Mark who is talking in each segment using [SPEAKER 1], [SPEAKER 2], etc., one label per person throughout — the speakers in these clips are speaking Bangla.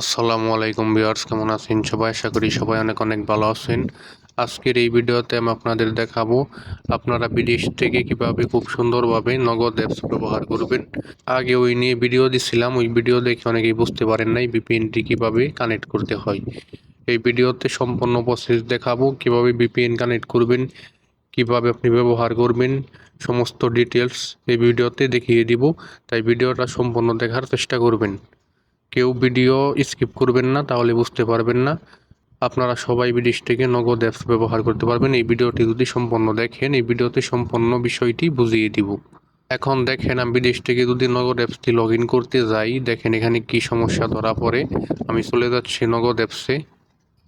[SPEAKER 1] আসসালামু আলাইকুম ভিউয়ার্স, কেমন আছেন সবাই? আশা করি সবাই অনেক অনেক ভালো আছেন। আজকের এই ভিডিওতে আমি আপনাদের দেখাবো, আপনারা বিদেশ থেকে কীভাবে খুব সুন্দরভাবে নগদ অ্যাপস ব্যবহার করবেন। আগে ওই নিয়ে ভিডিও দিছিলাম, ওই ভিডিও দেখে অনেকেই বুঝতে পারেন নাই বিপিএনটি কীভাবে কানেক্ট করতে হয়। এই ভিডিওতে সম্পূর্ণ প্রসেস দেখাবো, কীভাবে বিপিএন কানেক্ট করবেন, কীভাবে আপনি ব্যবহার করবেন, সমস্ত ডিটেলস এই ভিডিওতে দেখিয়ে দিব। তাই ভিডিওটা সম্পূর্ণ দেখার চেষ্টা করবেন। কেউ ভিডিও স্কিপ করবেন না, তাহলে বুঝতে পারবেন না। আপনারা সবাই বিদেশ থেকে নগদ অ্যাপস ব্যবহার করতে পারবেন। এই ভিডিওটি যদি সম্পূর্ণ দেখেন, এই ভিডিওতে সম্পূর্ণ বিষয়টি বুঝিয়ে দিব। এখন দেখেন, আমি বিদেশ থেকে যদি নগদ অ্যাপসটি লগ ইন করতে যাই, দেখেন এখানে কি সমস্যা ধরা পড়ে। আমি চলে যাচ্ছি নগদ অ্যাপসে।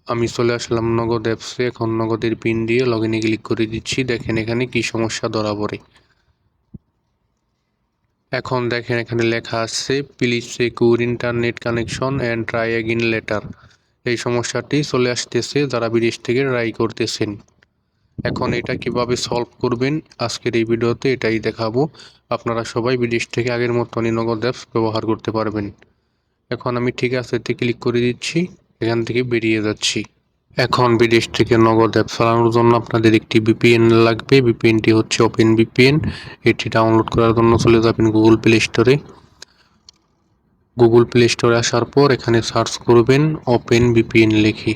[SPEAKER 1] আমি চলে আসলাম নগদ অ্যাপসে। এখন নগদের পিন দিয়ে লগ ইনে ক্লিক করে দিচ্ছি। দেখেন এখানে কি সমস্যা ধরা পড়ে। এখন দেখেন এখানে লেখা আছে please secure internet connection and try again later এই সমস্যাটি চলে আসতেছে যারা বিদেশ থেকে ট্রাই করতেছেন। এখন এটা কীভাবে সলভ করবেন? আজকের এই ভিডিওতে এটাই দেখাবো। আপনারা সবাই বিদেশ থেকে আগের মতনই নগদ অ্যাপস ব্যবহার করতে পারবেন। এখন আমি ঠিক আছে ক্লিক করে দিচ্ছি, এখান থেকে বেরিয়ে যাচ্ছি। এখন বিদেশ থেকে নগদ অ্যাপ চালানোর জন্য আপনাদের একটি বিপিএন লাগবে। বিপিএনটি হচ্ছে ওপেন বিপিএন এটি ডাউনলোড করার জন্য চলে যাবেন গুগল প্লে স্টোরে গুগল প্লে স্টোরে আসার পর এখানে সার্চ করবেন ওপেন বিপিএন লিখে।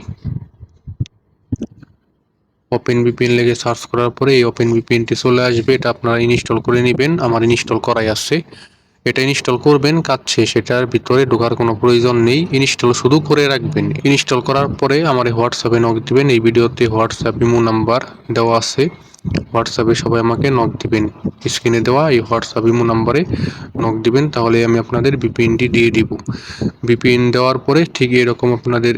[SPEAKER 1] ওপেন বিপিএন লিখে সার্চ করার পরে এই ওপেন বিপিএনটি চলে আসবে। এটা আপনারা ইনস্টল করে নেবেন। আমার ইনস্টল করাই আছে। এটা ইনস্টল করবেন, কাজ শেষ, এটার ভিতরে ঢোকার কোনো প্রয়োজন নেই। ইনস্টল শুধু করে রাখবেন। ইনস্টল করার পরে আমার হোয়াটসঅ্যাপে নক দিবেন। এই ভিডিওতে হোয়াটসঅ্যাপ ইমো নাম্বার দেওয়া আছে। হোয়াটসঅ্যাপে সবাই আমাকে নক দিবেন। স্ক্রিনে দেওয়া এই হোয়াটসঅ্যাপ ইমো নাম্বারে নক দিবেন। তাহলে আমি আপনাদের বিপিএনটি দিয়ে দিব। বিপিএন দেওয়ার পরে ঠিক এরকম আপনাদের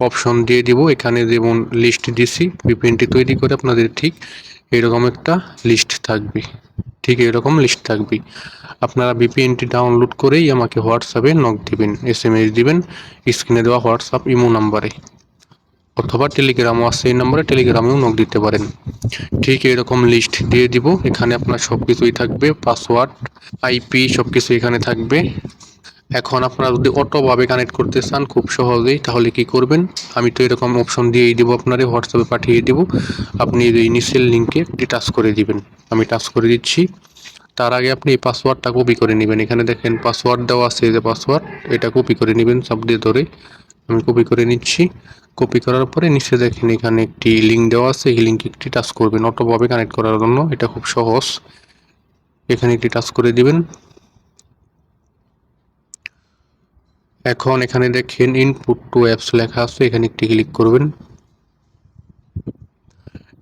[SPEAKER 1] অপশন দিয়ে দিব। এখানে যেমন লিস্ট দিছি বিপিএনটি তৈরি করে আপনাদের ঠিক এরকম একটা লিস্ট থাকবে। ঠিক এরকম লিস্ট থাকবে আপনারা বিপিএনটি ডাউনলোড করেই আমাকে হোয়াটসঅ্যাপে নক দিবেন এস এম এস দিবেন স্ক্রিনে দেওয়া হোয়াটসঅ্যাপ ইমো নাম্বারে অথবা টেলিগ্রামও আছে, এই নাম্বারে টেলিগ্রামেও নক দিতে পারেন। ঠিক এরকম লিস্ট দিয়ে দিব, এখানে আপনার সব কিছুই থাকবে পাসওয়ার্ড আইপি সব কিছু এখানে থাকবে। এখন আপনারা যদি অটোভাবে কানেক্ট করতে চান খুব সহজেই, তাহলে কি করবেন? আমি তো এরকম অপশন দিয়েই দিব, আপনারে হোয়াটসঅ্যাপে পাঠিয়ে দিব। আপনি এই নিচের লিঙ্কে একটি টাচ করে দিবেন। আমি টাচ করে দিচ্ছি। তার আগে আপনি এই পাসওয়ার্ডটা কপি করে নেবেন। এখানে দেখেন পাসওয়ার্ড দেওয়া আছে যে পাসওয়ার্ড এটা কপি করে নেবেন সব দিয়ে ধরে। আমি কপি করে নিচ্ছি। কপি করার পরে নিচে দেখেন, এখানে একটি লিঙ্ক দেওয়া আছে। এই লিঙ্কে একটি টাচ করবেন অটোভাবে কানেক্ট করার জন্য। এটা খুব সহজ। এখানে একটি টাচ করে দিবেন। এখন এখানে দেখেন ইনপুট টু অ্যাপস লেখা আছে, এখানে একটি ক্লিক করবেন।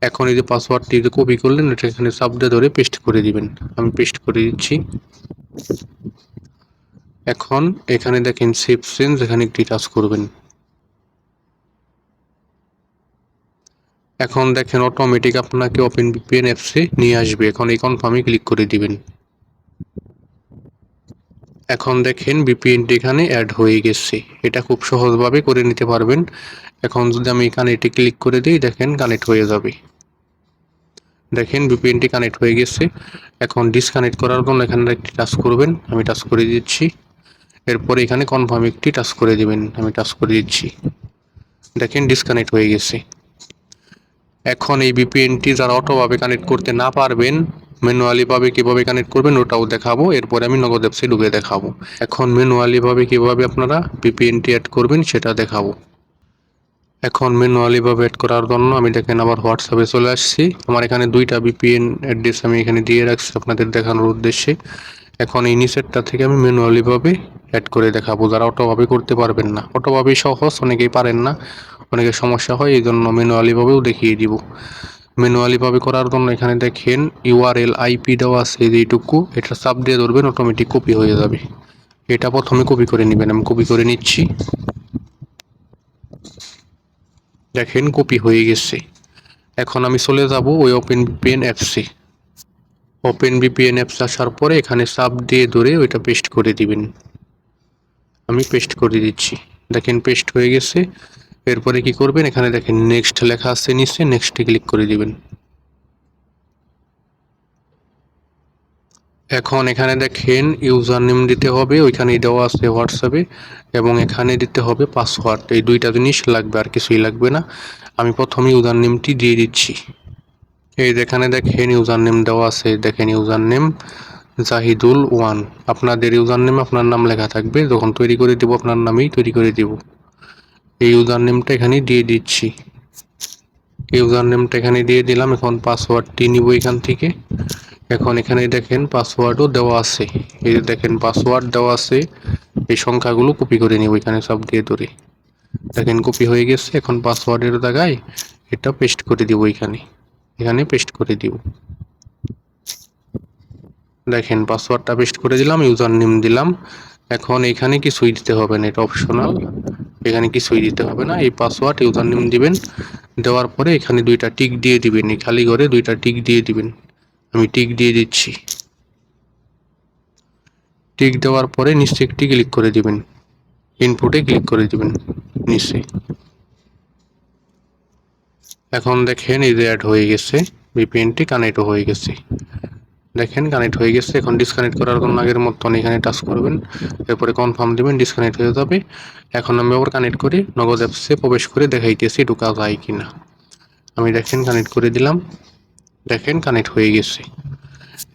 [SPEAKER 1] এখন এই যে পাসওয়ার্ডটি যে কপি করলেন, এটা এখানে সাবডে ধরে পেস্ট করে দিবেন। আমি পেস্ট করে দিচ্ছি। এখন এখানে দেখেন সেভ সেন্স এখানে একটি টাচ করবেন। এখন দেখেন অটোমেটিক আপনাকে ওপেন ভিপিএন অ্যাপসে নিয়ে আসবে। এখন এই কনফার্মে ক্লিক করে দিবেন। এখন দেখেন বিপিএনটি এখানে অ্যাড হয়ে গেছে। এটা খুব সহজভাবে করে নিতে পারবেন। এখন যদি আমি এখানে এটি ক্লিক করে দিই, দেখেন কানেক্ট হয়ে যাবে। দেখেন বিপিএনটি কানেক্ট হয়ে গেছে। এখন ডিসকানেক্ট করার জন্য এখানে একটি টাচ করবেন। আমি টাচ করে দিচ্ছি। এরপরে এখানে কনফার্ম একটি টাচ করে দেবেন। আমি টাচ করে দিচ্ছি। দেখেন ডিসকানেক্ট হয়ে গেছে। এখন এই বিপিএনটি যারা অটোভাবে কানেক্ট করতে না পারবেন ম্যানুয়ালিভাবে কীভাবে কানেক্ট করবেন ওটাও দেখাবো, এরপরে আমি নগদ অ্যাপসে ঢুকে দেখাবো। এখন ম্যানুয়ালিভাবে কীভাবে আপনারা ভিপিএনটি অ্যাড করবেন সেটা দেখাবো। এখন ম্যানুয়ালিভাবে অ্যাড করার জন্য আমি দেখেন আবার হোয়াটসঅ্যাপে চলে আসছি। আমার এখানে দুইটা বিপিএন অ্যাড্রেস আমি এখানে দিয়ে রাখছি আপনাদের দেখানোর উদ্দেশ্যে। এখন এই নিচেরটা থেকে আমি ম্যানুয়ালিভাবে অ্যাড করে দেখাবো। যারা অটোভাবে করতে পারবেন না অটোভাবেই সহজ, অনেকেই পারেন না, অনেকের সমস্যা হয় এই জন্য ম্যানুয়ালিভাবেও দেখিয়ে দিব। ম্যানুয়ালিভাবে করার জন্য এখানে দেখেন ইউআরএল আইপি দেওয়া আছে যেইটুকু, এটা চাপ দিয়ে ধরবেন অটোমেটিক কপি হয়ে যাবে। এটা প্রথমে কপি করে নেবেন, আমি কপি করে নিচ্ছি। দেখেন কপি হয়ে গেছে। এখন আমি চলে যাব ওই ওপেন ভিপিএন অ্যাপসে ওপেন ভিপিএন অ্যাপস আসার পরে এখানে সাব দিয়ে ধরে ওইটা পেস্ট করে দিবেন। আমি পেস্ট করে দিচ্ছি। দেখেন পেস্ট হয়ে গেছে। এরপরে কি করবেন? এখানে দেখেন নেক্সট লেখা আছে নিচে নেক্সটে ক্লিক করে দিবেন। এখন এখানে দেখেন ইউজার নেম দিতে হবে ওইখানে দেওয়া আছে হোয়াটসঅ্যাপে এবং এখানে দিতে হবে পাসওয়ার্ড এই দুইটা জিনিস লাগবে, আর কিছুই লাগবে না। আমি প্রথমে ইউজার নেমটি দিয়ে দিচ্ছি। এই যেখানে দেখেন ইউজার নেম দেওয়া আছে, দেখেন ইউজার নেম জাহিদুল ওয়ান। আপনাদের ইউজার নেম আপনার নাম লেখা থাকবে, যখন তৈরি করে দেবো, আপনার নামেই তৈরি করে দেব। এই ইউজার নেমটা এখানে দিয়ে দিচ্ছি। ইউজার নেমটা এখানে দিয়ে দিলাম, এখন পাসওয়ার্ডটি নিব এখান থেকে। এখন এখানে দেখেন পাসওয়ার্ডও দেওয়া আছে। এই যে দেখেন পাসওয়ার্ড দেওয়া আছে, এই সংখ্যাগুলো কপি করে নিব এখানে সব দিয়ে ধরে। দেখেন কপি হয়ে গেছে, এখন পাসওয়ার্ডের জায়গায় এটা পেস্ট করে দিব এখানে। এখানে পেস্ট করে দিব। দেখেন পাসওয়ার্ডটা পেস্ট করে দিলাম ইউজার নেম দিলাম। এখন এখানে কিছুই দিতে হবে না এটা অপশনাল এখানে কিছুই দিতে হবে না? এই পাসওয়ার্ড ইউজার নেম দিবেন। দেওয়ার পরে এখানে দুইটা টিক দিয়ে দিবেন। এই খালি ঘরে দুইটা টিক দিয়ে দিবেন। আমি টিক দিয়ে দিচ্ছি। টিক দেওয়ার পরে নিচে একটি ক্লিক করে দিবেন। ইনপুটে ক্লিক করে দিবেন নিচে। এখন দেখেন এই যে অ্যাড হয়ে গেছে। ভিপিএনটি কানেক্টও হয়ে গেছে। দেখেন কানেক্ট হয়ে গেছে। এখন ডিসকানেক্ট করার জন্য আগের মতন এখানে টাচ করবেন। এরপরে কনফার্ম দেবেন ডিসকানেক্ট হয়ে যাবে। এখন আমি আবার কানেক্ট করে নগদ অ্যাপসে প্রবেশ করে দেখাইতেছি ঢোকা যায় কি না আমি দেখেন কানেক্ট করে দিলাম। দেখেন কানেক্ট হয়ে গেছে।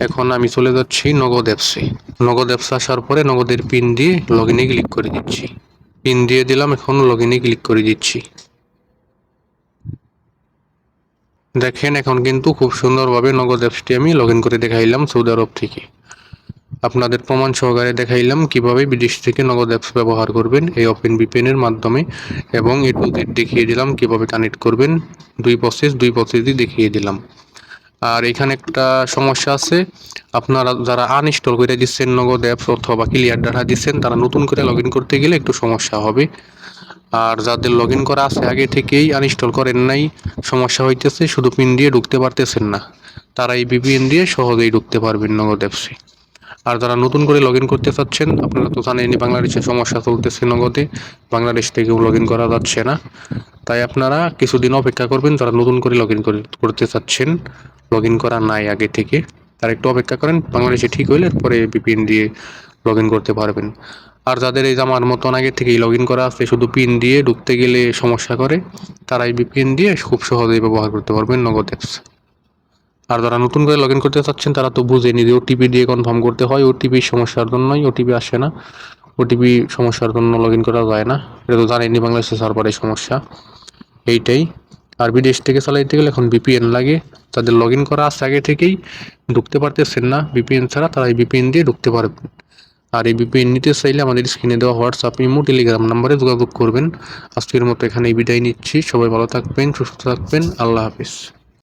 [SPEAKER 1] এখন আমি চলে যাচ্ছি নগদ অ্যাপসে নগদ অ্যাপস আসার পরে নগদের পিন দিয়ে লগ ইনে ক্লিক করে দিচ্ছি। পিন দিয়ে দিলাম, এখন লগ ইনে ক্লিক করে দিচ্ছি। দেখেন, এখন কিন্তু খুব সুন্দরভাবে নগদ অ্যাপসটি আমি লগ করে দেখাইলাম সৌদি আরব থেকে। আপনাদের প্রমাণ সহকারে দেখাইলাম কীভাবে বিদেশ থেকে নগদ অ্যাপস ব্যবহার করবেন এই ওপেন বিপিএনের মাধ্যমে এবং এ টু দেখিয়ে দিলাম কীভাবে কানেক্ট করবেন। দুই প্রসেস দুই প্রসেসই দেখিয়ে দিলাম। আর এখানে একটা সমস্যা আছে, আপনারা যারা আনইনস্টল করে দিচ্ছেন নগদ অ্যাপস অথবা ক্লিয়ার ডাটা দিচ্ছেন, তারা নতুন করে লগ করতে গেলে একটু সমস্যা হবে। আর যাদের লগ ইন করা আছে, আগে থেকেই আনইনস্টল করেন নাই, সমস্যা হইতেছে, শুধু পিন দিয়ে ঢুকতে পারতেছেন না। তারা এই বিপিএন দিয়ে সহজেই ঢুকতে পারবেন নগদ অ্যাপসে আর যারা নতুন করে লগ ইন করতে চাচ্ছেন, আপনারা তো জানেনই বাংলাদেশে সমস্যা চলতেছে নগদে, বাংলাদেশ থেকেও লগ ইন করা যাচ্ছে না। তাই আপনারা কিছুদিন অপেক্ষা করবেন, যারা নতুন করে লগ ইন করতে চাচ্ছেন লগ ইন করা নাই আগে থেকে, তারা একটু অপেক্ষা করেন, বাংলাদেশে ঠিক হইলে পরে বিপিএন দিয়ে লগ ইন করতে পারবেন। আর যাদের এই আমার মতন আগে থেকেই লগ ইন করা আছে, শুধু পিন দিয়ে ঢুকতে গেলে সমস্যা করে তারা এই বিপিএন দিয়ে খুব সহজেই ব্যবহার করতে পারবেন নগদ অ্যাপস আর যারা নতুন করে লগ ইন করতে চাচ্ছেন, তারা তো বুঝেনি যে ওটিপি দিয়ে কনফার্ম করতে হয় ওটিপি সমস্যার জন্যই ওটিপি আসে না। ওটিপি সমস্যার জন্য লগ ইন করা যায় না, এটা তো জানেনি বাংলাদেশের সার্ভারের সমস্যা, এইটাই। আর বিদেশ থেকে চালাইতে গেলে এখন বিপিএন লাগে, তাদের লগ ইন করা আছে আগে থেকেই, ঢুকতে পারতেছেন না বিপিএন ছাড়া তারা এই বিপিএন দিয়ে ঢুকতে পারবেন আর এই বিপিএন নিতে চাইলে আমাদের স্ক্রিনে দেওয়া হোয়াটসঅ্যাপ, ইমো, টেলিগ্রাম নাম্বারে যোগাযোগ করবেন। আজকের মতো এখানে বিদায় নিচ্ছি। সবাই ভালো থাকবেন, সুস্থ থাকবেন। আল্লাহ হাফিজ।